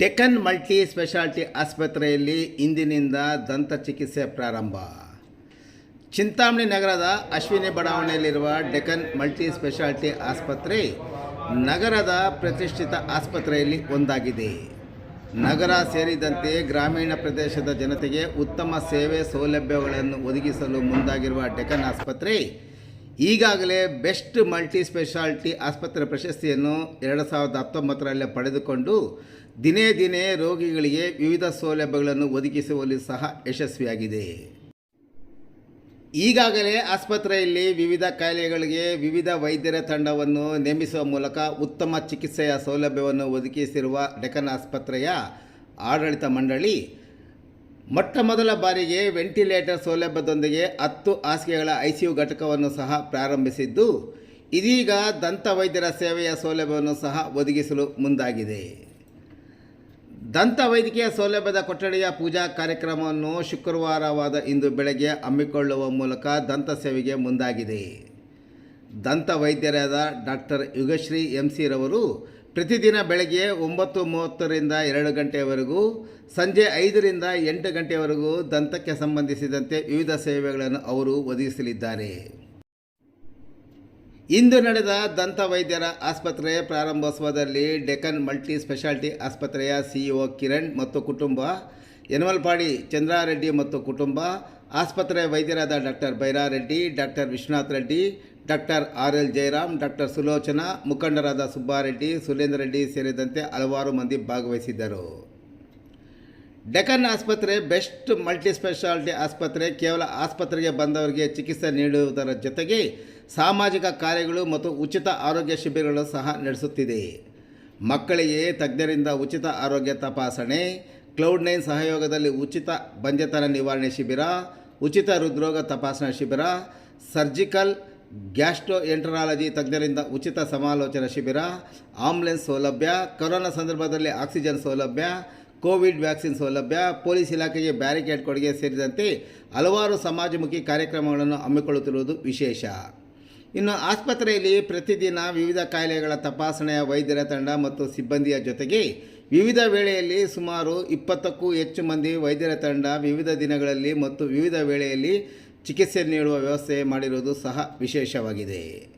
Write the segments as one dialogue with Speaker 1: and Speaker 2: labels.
Speaker 1: Deccan multi speciality ಆಸ್ಪತ್ರೆಯಲ್ಲಿ ಇಂದಿನಿಂದ ದಂತ ಚಿಕಿತ್ಸೆ ಪ್ರಾರಂಭ. ಚಿಂತಾಮಣಿ ನಗರದ ಅಶ್ವಿನಿ ಬಡಾವಣೆಯಲ್ಲಿರುವ ಡೆಕನ್ ಮಲ್ಟಿ ಸ್ಪೆಷಾಲಿಟಿ ಆಸ್ಪತ್ರೆ ನಗರದ ಪ್ರತಿಷ್ಠಿತ ಆಸ್ಪತ್ರೆಯಲ್ಲಿ ಒಂದಾಗಿದೆ. ನಗರ ಸೇರಿದಂತೆ ಗ್ರಾಮೀಣ ಪ್ರದೇಶದ ಜನತೆಗೆ ಉತ್ತಮ ಸೇವೆ ಸೌಲಭ್ಯಗಳನ್ನು ಒದಗಿಸಲು ಮುಂದಾಗಿರುವ ಡೆಕನ್ ಆಸ್ಪತ್ರೆ ಈಗಾಗಲೇ ಬೆಸ್ಟ್ ಮಲ್ಟಿ ಸ್ಪೆಷಾಲಿಟಿ ಆಸ್ಪತ್ರೆ ಪ್ರಶಸ್ತಿಯನ್ನು ಎರಡು ಸಾವಿರದ ಹತ್ತೊಂಬತ್ತರಲ್ಲೇ ಪಡೆದುಕೊಂಡು ದಿನೇ ದಿನೇ ರೋಗಿಗಳಿಗೆ ವಿವಿಧ ಸೌಲಭ್ಯಗಳನ್ನು ಒದಗಿಸುವಲ್ಲಿ ಸಹ ಯಶಸ್ವಿಯಾಗಿದೆ. ಈಗಾಗಲೇ ಆಸ್ಪತ್ರೆಯಲ್ಲಿ ವಿವಿಧ ಕಾಯಿಲೆಗಳಿಗೆ ವಿವಿಧ ವೈದ್ಯರ ತಂಡವನ್ನು ನೇಮಿಸುವ ಮೂಲಕ ಉತ್ತಮ ಚಿಕಿತ್ಸೆಯ ಸೌಲಭ್ಯವನ್ನು ಒದಗಿಸಿರುವ ಡೆಕನ್ ಆಸ್ಪತ್ರೆಯ ಆಡಳಿತ ಮಂಡಳಿ ಮೊಟ್ಟ ಮೊದಲ ಬಾರಿಗೆ ವೆಂಟಿಲೇಟರ್ ಸೌಲಭ್ಯದೊಂದಿಗೆ ಹತ್ತು ಹಾಸಿಗೆಗಳ ಐಸಿಯು ಘಟಕವನ್ನು ಸಹ ಪ್ರಾರಂಭಿಸಿದ್ದು, ಇದೀಗ ದಂತ ವೈದ್ಯರ ಸೇವೆಯ ಸೌಲಭ್ಯವನ್ನು ಸಹ ಒದಗಿಸಲು ಮುಂದಾಗಿದೆ. ದಂತ ವೈದ್ಯಕೀಯ ಸೌಲಭ್ಯದ ಕೊಠಡಿಯ ಪೂಜಾ ಕಾರ್ಯಕ್ರಮವನ್ನು ಶುಕ್ರವಾರವಾದ ಇಂದು ಬೆಳಗ್ಗೆ ಹಮ್ಮಿಕೊಳ್ಳುವ ಮೂಲಕ ದಂತ ಸೇವೆಗೆ ಮುಂದಾಗಿದೆ. ದಂತ ವೈದ್ಯರಾದ ಡಾಕ್ಟರ್ ಯುಗಶ್ರೀ ಎಂ ಸಿ ರವರು ಪ್ರತಿದಿನ ಬೆಳಗ್ಗೆ ಒಂಬತ್ತು ಮೂವತ್ತರಿಂದ ಎರಡು ಗಂಟೆಯವರೆಗೂ ಸಂಜೆ ಐದರಿಂದ ಎಂಟು ಗಂಟೆಯವರೆಗೂ ದಂತಕ್ಕೆ ಸಂಬಂಧಿಸಿದಂತೆ ವಿವಿಧ ಸೇವೆಗಳನ್ನು ಅವರು ಒದಗಿಸಲಿದ್ದಾರೆ. ಇಂದು ನಡೆದ ದಂತ ವೈದ್ಯರ ಆಸ್ಪತ್ರೆ ಪ್ರಾರಂಭೋತ್ಸವದಲ್ಲಿ ಡೆಕ್ಕನ್ ಮಲ್ಟಿ ಸ್ಪೆಷಾಲಿಟಿ ಆಸ್ಪತ್ರೆಯ ಸಿಇಒ ಕಿರಣ್ ಮತ್ತು ಕುಟುಂಬ ಯನಮಲ್ಪಾಡಿ ಚಂದ್ರಾರೆಡ್ಡಿ ಮತ್ತು ಕುಟುಂಬ, ಆಸ್ಪತ್ರೆ ವೈದ್ಯರಾದ doctor Byrareddy, doctor Vishwanath Reddy, doctor R L Jayaram, doctor Sulochana, ಮುಖಂಡರಾದ ಸುಬ್ಬಾರೆಡ್ಡಿ, ಸುರೇಂದ್ರ ರೆಡ್ಡಿ ಸೇರಿದಂತೆ ಹಲವಾರು ಮಂದಿ ಭಾಗವಹಿಸಿದ್ದರು. ಡೆಕನ್ ಆಸ್ಪತ್ರೆ ಬೆಸ್ಟ್ ಮಲ್ಟಿ ಸ್ಪೆಷಾಲಿಟಿ ಆಸ್ಪತ್ರೆ ಕೇವಲ ಆಸ್ಪತ್ರೆಗೆ ಬಂದವರಿಗೆ ಚಿಕಿತ್ಸೆ ನೀಡುವುದರ ಜೊತೆಗೆ ಸಾಮಾಜಿಕ ಕಾರ್ಯಗಳು ಮತ್ತು ಉಚಿತ ಆರೋಗ್ಯ ಶಿಬಿರಗಳು ಸಹ ನಡೆಸುತ್ತಿದೆ. ಮಕ್ಕಳಿಗೆ ತಜ್ಞರಿಂದ ಉಚಿತ ಆರೋಗ್ಯ ತಪಾಸಣೆ, ಕ್ಲೌಡ್ ನೈನ್ ಸಹಯೋಗದಲ್ಲಿ ಉಚಿತ ಬಂಜೆತನ ನಿವಾರಣೆ ಶಿಬಿರ, ಉಚಿತ ಹೃದ್ರೋಗ ತಪಾಸಣಾ ಶಿಬಿರ, ಸರ್ಜಿಕಲ್ ಗ್ಯಾಸ್ಟ್ರೋ ಎಂಟ್ರಾಲಜಿ ತಜ್ಞರಿಂದ ಉಚಿತ ಸಮಾಲೋಚನಾ ಶಿಬಿರ ಆಂಬುಲೆನ್ಸ್ ಸೌಲಭ್ಯ, ಕೊರೋನಾ ಸಂದರ್ಭದಲ್ಲಿ ಆಕ್ಸಿಜನ್ ಸೌಲಭ್ಯ, ಕೋವಿಡ್ ವ್ಯಾಕ್ಸಿನ್ ಸೌಲಭ್ಯ, ಪೊಲೀಸ್ ಇಲಾಖೆಗೆ ಬ್ಯಾರಿಕೇಡ್ ಕೊಡುಗೆ ಸೇರಿದಂತೆ ಹಲವಾರು ಸಮಾಜಮುಖಿ ಕಾರ್ಯಕ್ರಮಗಳನ್ನು ಹಮ್ಮಿಕೊಳ್ಳುತ್ತಿರುವುದು ವಿಶೇಷ. ಇನ್ನು ಆಸ್ಪತ್ರೆಯಲ್ಲಿ ಪ್ರತಿದಿನ ವಿವಿಧ ಕಾಯಿಲೆಗಳ ತಪಾಸಣೆಯ ವೈದ್ಯರ ತಂಡ ಮತ್ತು ಸಿಬ್ಬಂದಿಯ ಜೊತೆಗೆ ವಿವಿಧ ವೇಳೆಯಲ್ಲಿ ಸುಮಾರು ಇಪ್ಪತ್ತಕ್ಕೂ ಹೆಚ್ಚು ಮಂದಿ ವೈದ್ಯರ ತಂಡ ವಿವಿಧ ದಿನಗಳಲ್ಲಿ ಮತ್ತು ವಿವಿಧ ವೇಳೆಯಲ್ಲಿ ಚಿಕಿತ್ಸೆ ನೀಡುವ ವ್ಯವಸ್ಥೆ ಮಾಡಿರುವುದು ಸಹ ವಿಶೇಷವಾಗಿದೆ.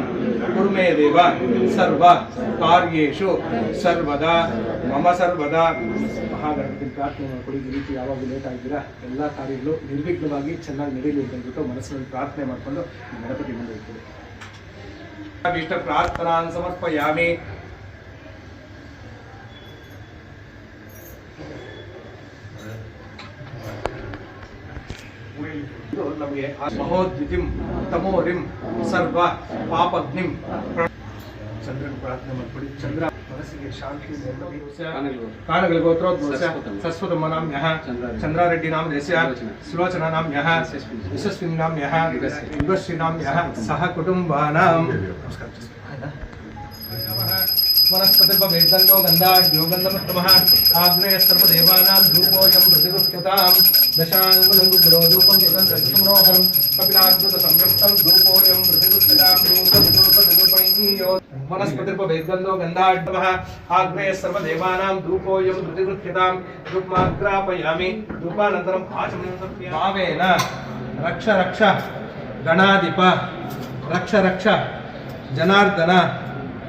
Speaker 2: ಕುರುಮೇ ದೇವ ಸರ್ವ ಕಾರ್ಯೇಶು ಸರ್ವದಾ, ಮಮ ಸರ್ವದಾ. ಮಹಾಗಣಪತಿ ಪ್ರಾರ್ಥನೆ ಮಾಡ್ಕೊಳ್ಳಿ ಈ ರೀತಿ ಯಾವಾಗ ಲೇಟ್ ಆಗಿದ್ದೀರಾ? ಎಲ್ಲ ಕಾರ್ಯಗಳು ನಿರ್ವಿಘ್ನವಾಗಿ ಚೆನ್ನಾಗಿ ನಡೀಲಿ ಅಂತ ಮನಸ್ಸಿನಲ್ಲಿ ಪ್ರಾರ್ಥನೆ ಮಾಡಿಕೊಂಡು ಗಣಪತಿ ಮುಂದೆ ಇರ್ತೀವಿ. ಇಷ್ಟ ಪ್ರಾರ್ಥನಾನ್ ಸಮರ್ಪಯಾಮಿ. ನಮಗೆ ಮಹೋದ್ಯುತಿಂ ತಮೋ ರಿಂ ಸರ್ವ ಪಾಪಗ್ನಿಂ. ಚಂದ್ರನ ಪ್ರಾರ್ಥನೆ ಮಾಡ್ಕೊಳ್ಳಿ ಚಂದ್ರ ಮನಸ್ಸಿಗೆ ಶಾಂತಿ ಕಾಣಗಳು ಗೋತ್ರೋದ್ಭವಸ ಸಸ್ವತ ನಾಮ್ಯ ಚಂದ್ರಾರೆಡ್ಡಿ ನಾಮ್ಯಸ್ಯ. ಸುಲೋಚನ ನಾಮ್ಯ ಯಶಸ್ವಿನಿ ನಾಮ್ಯ ಯುಗಶ್ರೀ ನಾಮ್ಯ ಸಹ ಕುಟುಂಬಾನಾಂ ನಮಸ್ಕಾರ. गन्धाढ्यो गन्धमुत्तमः आग्नेय सर्वदेवानां धूपोऽयं प्रतिगृह्यतां दशाङ्गुलङ्गुग्रो सुगन्धसुमनोहरं कपिलाद्भुतसंयुक्तं धूपोऽयं प्रतिगृह्यतां धूपविदूपविदूपैयो वनस्पतिर्भवेद्गन्धो गन्धाढ्यमः आग्नेय सर्वदेवानां धूपोऽयं प्रतिगृह्यतां धूपमाग्रापयामि धूपानन्तरम् आचमनं भावेन रक्ष रक्ष गणाधिप रक्ष रक्ष जनार्दन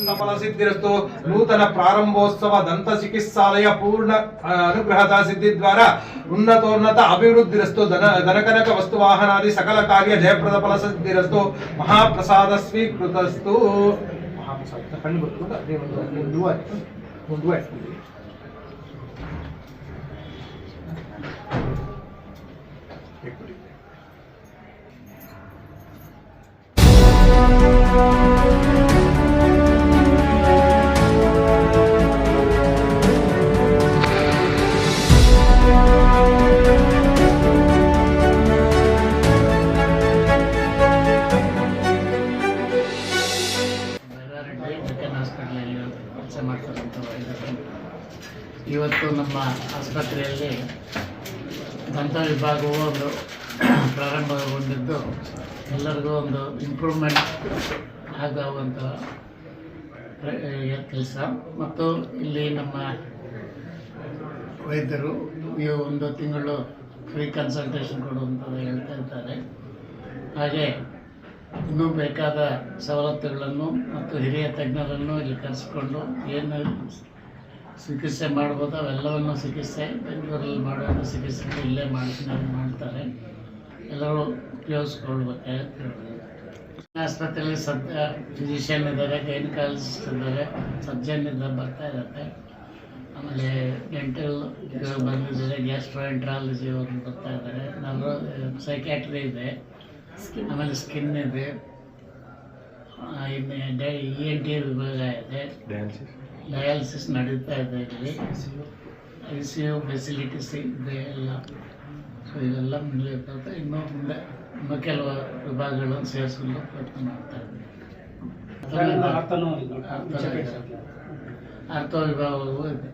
Speaker 2: సఫల సిద్ధిరస్తు నూతన ప్రారంభోత్సవ దంత చికిత్సాలయ పూర్ణ అనుగ్రహత సిద్ధి ద్వారా ఉన్నతోన్నత అభివృద్ధిరస్తు ధన ధనకనక వస్తు వాహనాది సకల కార్య
Speaker 3: జయప్రద ఫల సిద్ధి సిద్ధిరస్తు మహాప్రసాద స్వీకృతస్తు మహాప్రసాద ನಮ್ಮ ಆಸ್ಪತ್ರೆಯಲ್ಲಿ ದಂತ ವಿಭಾಗವು ಒಂದು ಪ್ರಾರಂಭಗೊಂಡಿದ್ದು, ಎಲ್ಲರಿಗೂ ಒಂದು ಇಂಪ್ರೂವ್ಮೆಂಟ್ ಆಗುವಂಥ ಕೆಲಸ. ಮತ್ತು ಇಲ್ಲಿ ನಮ್ಮ ವೈದ್ಯರು ಈ ಒಂದು ತಿಂಗಳು ಫ್ರೀ ಕನ್ಸಲ್ಟೇಷನ್ ಕೊಡುವಂಥದ್ದು ಹೇಳ್ತಾ ಇರ್ತಾರೆ ಹಾಗೆ ಇನ್ನೂ ಬೇಕಾದ ಸವಲತ್ತುಗಳನ್ನು ಮತ್ತು ಹಿರಿಯ ತಜ್ಞರನ್ನು ಇಲ್ಲಿ ಕರೆಸಿಕೊಂಡು ಏನು ಚಿಕಿತ್ಸೆ ಮಾಡ್ಬೋದು ಅವೆಲ್ಲವನ್ನು ಚಿಕಿತ್ಸೆ ಬೆಂಗಳೂರಲ್ಲಿ ಮಾಡುವಂಥ ಚಿಕಿತ್ಸೆ ಇಲ್ಲೇ ಮಾಡಿಸಿ ಮಾಡ್ತಾರೆ. ಎಲ್ಲರೂ ಉಪಯೋಗಿಸ್ಕೊಳ್ಬೇಕು ಆಸ್ಪತ್ರೆಯಲ್ಲಿ ಸದ್ಯ ಫಿಸಿಷಿಯನ್ ಇದ್ದಾರೆ ಗೈನಕಾಲಜಿಸ್ಟ್ ಇದ್ದಾರೆ ಸರ್ಜನ್ ಇದ್ದಾರೆ ಬರ್ತಾ ಇರುತ್ತೆ ಆಮೇಲೆ ಡೆಂಟಲ್ ಬಂದಿದ್ದಾರೆ ಗ್ಯಾಸ್ಟ್ರೋ ಎಂಟ್ರಾಲಜಿ ಅವರು ಬರ್ತಾ ಇದ್ದಾರೆ. ನರ್ವ ಸೈಕ್ಯಾಟ್ರಿ ಇದೆ. ಆಮೇಲೆ ಸ್ಕಿನ್ ಇದೆ. ಇನ್ನು ಡೈ ಇ ಎನ್ ಟಿ ವಿಭಾಗ ಇದೆ. ಡಯಾಲಿಸಿಸ್ ನಡೀತಾ ಇದೆ ಇಲ್ಲಿ. ಐ ಸಿ ಯು ಫೆಸಿಲಿಟೀಸ್ ಇದೆ ಎಲ್ಲ. ಸೊ ಇದೆಲ್ಲ ಮುಂದೆ ಇನ್ನೂ ಮುಂದೆ ಇನ್ನೂ ಕೆಲವು ವಿಭಾಗಗಳನ್ನು ಸೇರಿಸಲು ಪ್ರಯತ್ನ ಮಾಡ್ತಾ ಇದ್ದೀವಿ ಅರ್ಥ ವಿಭಾಗವೂ ಇದೆ.